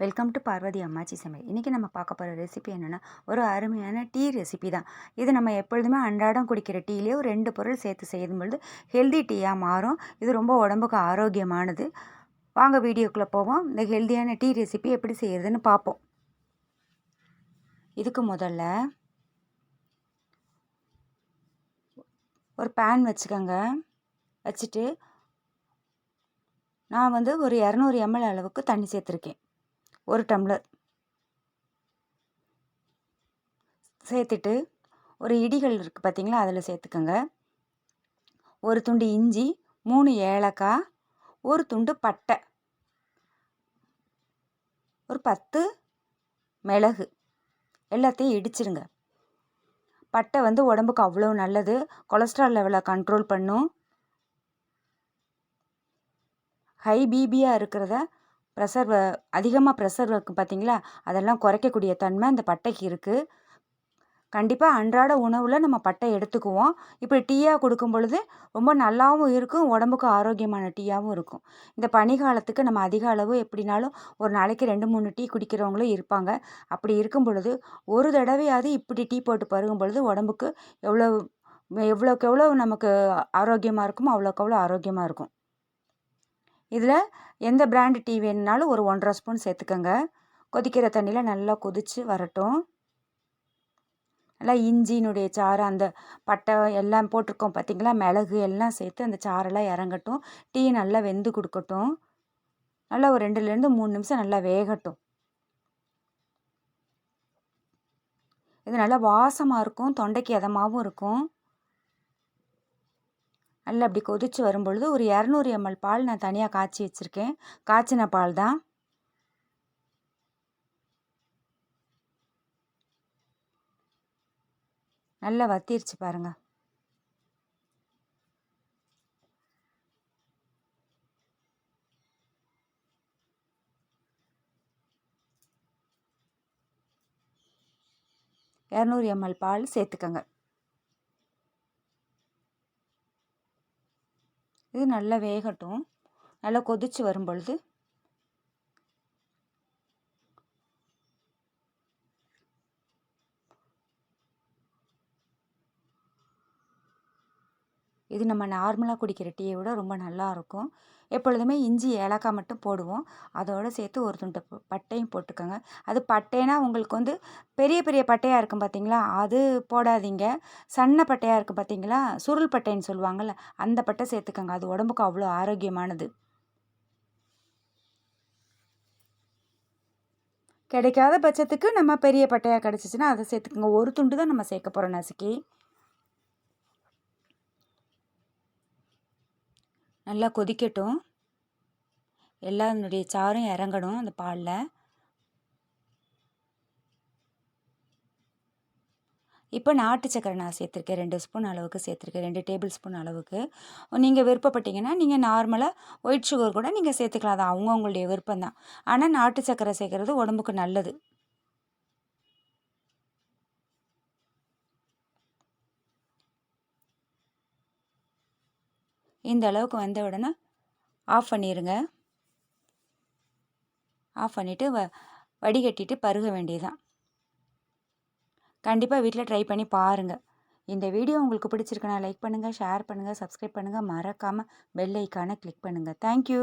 Welcome to Parvati அம்மாச்சி சமையல் இன்றைக்கி நம்ம பார்க்க போகிற ரெசிபி என்னென்னா ஒரு அருமையான டீ ரெசிபி தான். இது நம்ம எப்பொழுதுமே அன்றாடம் குடிக்கிற டீலேயே ஒரு ரெண்டு பொருள் சேர்த்து செய்யும் பொழுது ஹெல்தி டீயாக மாறும். இது ரொம்ப உடம்புக்கு ஆரோக்கியமானது. வாங்க வீடியோக்குள்ளே போவோம். இந்த ஹெல்தியான டீ ரெசிபி எப்படி செய்கிறதுன்னு பார்ப்போம். இதுக்கு முதல்ல ஒரு பேன் வச்சுக்கோங்க. வச்சுட்டு நான் வந்து ஒரு இரநூறு எம்எல் அளவுக்கு தண்ணி சேர்த்துருக்கேன். ஒரு டம்ளர். சேர்த்துட்டு ஒரு இடிகள் இருக்குது பார்த்தீங்களா அதில் சேர்த்துக்கோங்க. ஒரு துண்டு இஞ்சி மூணு ஏலக்காய் ஒரு துண்டு பட்டை ஒரு பத்து மிளகு எல்லாத்தையும் இடிச்சிடுங்க. பட்டை வந்து உடம்புக்கு அவ்வளோ நல்லது கொலஸ்ட்ரால் லெவலை கண்ட்ரோல் பண்ணும். ஹை பிபியாக இருக்கிறத ப்ரெஷர் அதிகமாக ப்ரெஷர் இருக்குது பார்த்தீங்களா அதெல்லாம் குறைக்கக்கூடிய தன்மை அந்த பட்டைக்கு இருக்குது கண்டிப்பாக அன்றாட உணவில் நம்ம பட்டை எடுத்துக்குவோம். இப்படி டீயாக கொடுக்கும் பொழுது ரொம்ப நல்லாவும் இருக்கும் உடம்புக்கு ஆரோக்கியமான டீயாகவும் இருக்கும். இந்த பனிகாலத்துக்கு நம்ம அதிக அளவு எப்படினாலும் ஒரு நாளைக்கு ரெண்டு மூணு டீ குடிக்கிறவங்களும் இருப்பாங்க. அப்படி இருக்கும் பொழுது ஒரு தடவையாவது இப்படி டீ போட்டு பருகும் பொழுது உடம்புக்கு எவ்வளோ எவ்வளோக்கு எவ்வளோ நமக்கு ஆரோக்கியமாக இருக்குமோ அவ்வளோக்கு அவ்வளோ ஆரோக்கியமாக இருக்கும். இதில் எந்த பிராண்டு டீ வேணுனாலும் ஒரு ஒன்றரை ஸ்பூன் சேர்த்துக்கோங்க. கொதிக்கிற தண்ணியில் நல்லா கொதித்து வரட்டும். நல்லா இஞ்சினுடைய சாறு அந்த பட்டை எல்லாம் போட்டிருக்கோம் பார்த்திங்களா? மிளகு எல்லாம் சேர்த்து அந்த சாரெல்லாம் இறங்கட்டும். டீ நல்லா வெந்து கொடுக்கட்டும். நல்லா ஒரு ரெண்டுலேருந்து மூணு நிமிஷம் நல்லா வேகட்டும். இது நல்லா வாசமாக இருக்கும். தொண்டைக்கு எதமாகவும் இருக்கும். நல்லா அப்படி கொதித்து வரும்பொழுது ஒரு இரநூறு எம்எல் பால் நான் தனியாக காய்ச்சி வச்சுருக்கேன். காய்ச்சின பால் தான். நல்லா வத்திருச்சு பாருங்கள் இரநூறு எம்எல் பால் சேர்த்துக்கங்க. இது நல்லா வேகட்டும். நல்லா கொதித்து வரும் பொழுது இது நம்ம நார்மலாக குடிக்கிற டீயை விட ரொம்ப நல்லாயிருக்கும் எப்பொழுதுமே இஞ்சி ஏலக்காய் மட்டும் போடுவோம். அதோடு சேர்த்து ஒரு துண்டு பட்டையும் போட்டுக்கோங்க. அது பட்டைனா உங்களுக்கு வந்து பெரிய பெரிய பட்டையாக இருக்கும் பார்த்தீங்களா அது போடாதீங்க. சன்ன பட்டையாக இருக்கும் பார்த்தீங்களா சுருள் பட்டைன்னு சொல்லுவாங்கள்ல அந்த பட்டை சேர்த்துக்கோங்க. அது உடம்புக்கு அவ்வளோ ஆரோக்கியமானது. கிடைக்காத பட்சத்துக்கு நம்ம பெரிய பட்டையாக கிடச்சிச்சின்னா அதை சேர்த்துக்கோங்க. ஒரு துண்டு தான் நம்ம சேர்க்க போகிறோம் நசுக்கி. நல்லா கொதிக்கட்டும். எல்லாருடைய சாரும் இறங்கணும் அந்த பாலில். இப்போ நாட்டு சக்கரை நான் சேர்த்துருக்கேன். ரெண்டு ஸ்பூன் அளவுக்கு சேர்த்துருக்கேன். ரெண்டு டேபிள் ஸ்பூன் அளவுக்கு. நீங்கள் விருப்பப்பட்டீங்கன்னா நீங்கள் நார்மலாக ஒயிட் சுகர் கூட நீங்கள் சேர்த்துக்கலாம். அது அவங்கவுங்களுடைய விருப்பம் தான் ஆனால் நாட்டு சக்கரை சேர்க்குறது உடம்புக்கு நல்லது. இந்த அளவுக்கு வந்த உடனே ஆஃப் பண்ணிடுங்க ஆஃப் பண்ணிவிட்டு வ வடிகட்டிட்டு பருக வேண்டியதுதான். கண்டிப்பாக வீட்டில் ட்ரை பண்ணி பாருங்கள் இந்த வீடியோ உங்களுக்கு பிடிச்சிருக்குன்னா லைக் பண்ணுங்கள் ஷேர் பண்ணுங்கள் சப்ஸ்கிரைப் பண்ணுங்கள் மறக்காமல் பெல் ஐக்கானை கிளிக் பண்ணுங்கள் தேங்க்யூ